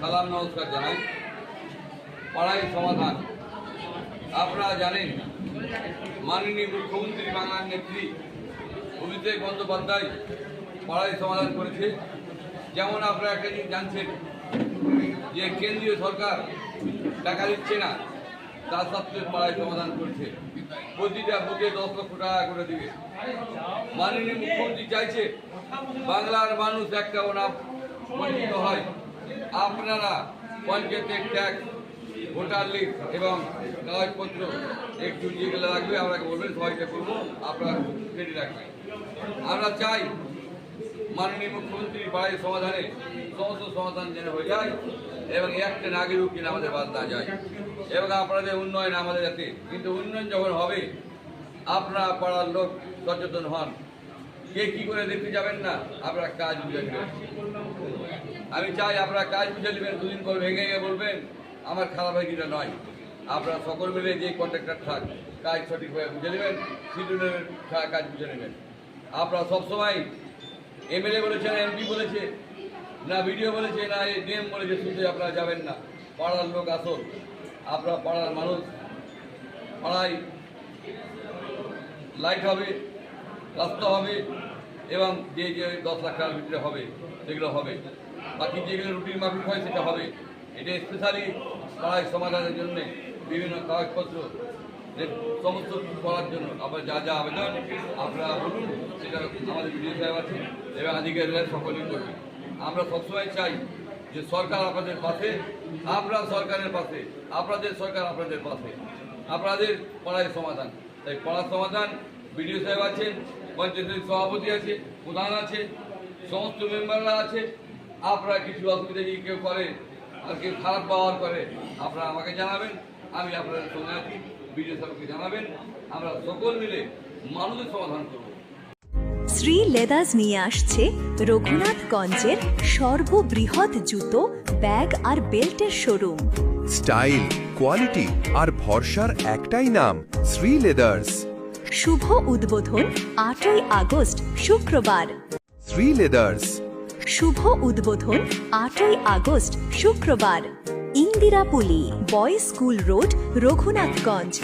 সালাম নমস্কার জানাই। পাড়াই সমাধান। আপনারা জানেন, মাননীয় মুখ্যমন্ত্রী বাংলার নেত্রী অভিষেক বন্দ্যোপাধ্যায় পাড়াই সমাধান করেছে। যেমন আপনারা একটা জিনিস জানছেন, যে কেন্দ্রীয় সরকার টাকা দিচ্ছে না তার সত্ত্বেও পাড়ায় সমাধান করছে। প্রতিটা বুথে দশ লক্ষ টাকা করে দিবে। মাননীয় মুখ্যমন্ত্রী চাইছে, বাংলার মানুষ একটা ওনা বঞ্চিত হয়। আপনারা পঞ্চায়েতের ট্যাক্স ভোটার লিস্ট এবং কাগজপত্র একটু যেগুলো লাগবে আপনাকে বলবেন, সবাইকে করব আপনারা রেডি রাখবেন। আমরা চাই মাননীয় মুখ্যমন্ত্রীর বাড়ির সমাধানে সমস্ত সমাধান যেন হয়ে যায় এবং একটা নাগরিক কিনা আমাদের বাদ না যায়। এবং আপনাদের উন্নয়ন আমাদের যাতে, কিন্তু উন্নয়ন যখন হবে, আপনারা পাড়ার লোক সচেতন হন। কে কি করে দেখতে যাবেন না আপনারা কাজ বুঝে নেবেন আমি চাই আপনারা কাজ বুঝে নেবেন, দুদিন পর ভেঙে গিয়ে বলবেন, আমার খারাপ হয় কিনা নয়। আপনারা সকল মিলে যে কন্ট্রাক্টর থাক, কাজ সঠিকভাবে বুঝে নেবেন শিডিউলের কাজ বুঝে নেবেন। আপনারা সবসময় এমএলএ বলেছে না এমপি বলেছে, না ভিডিও বলেছে, না ডিএম বলেছে, শুনতে আপনারা যাবেন না। পাড়ার লোক আসুন, আপনারা পাড়ার মানুষ। পাড়ায় লাইট হবে রাস্তা হবে এবং যে যে দশ লাখ টাকার ভিতরে হবে, সেগুলো হবে। বাকি যেগুলো রুটিন মাফিক হয়, সেটা হবে। এটা স্পেশালি পাড়ায় সমাধানের জন্য বিভিন্ন কাগজপত্র সমস্ত করার জন্য। আপনার যা যা আবেদন, আপনারা বলুন, সেটা আমাদের বিডিও সাহেব আছে, এবং আধিকারিকরা সকলেই করবে আমরা সবসময় চাই যে সরকার আপনাদের পাশে, আমরা সরকারের পাশে, আপনাদের সরকার আপনাদের পাশে। আপনাদের পড়ায় সমাধান। তাই পড়ার সমাধান বিডিও সাহেব আছেন পঞ্চায়েতের সভাপতি আছে প্রধান আছে সমস্ত মেম্বাররা আছে। আপনারা কিছু অসুবিধা যদি কেউ করে আর কেউ খারাপ ব্যবহার করে আপনারা আমাকে জানাবেন আমি আপনাদের সঙ্গে আছি বিডিও সাহেবকে জানাবেন আমরা সকল মিলে মানুষের সমাধান করব। শ্রী লেদার্স নিয়ে আসছে রঘুনাথগঞ্জের সর্ববৃহৎ জুতো ব্যাগ আর বেল্টের শোরুম। স্টাইল কোয়ালিটি আর ভরসার একটাই নাম শ্রী লেদার্স। শুভ উদ্বোধন আটই আগস্ট শুক্রবার। শ্রী লেদার্স শুভ উদ্বোধন আটই আগস্ট শুক্রবার। Indirapuli boys school road Raghunathganj.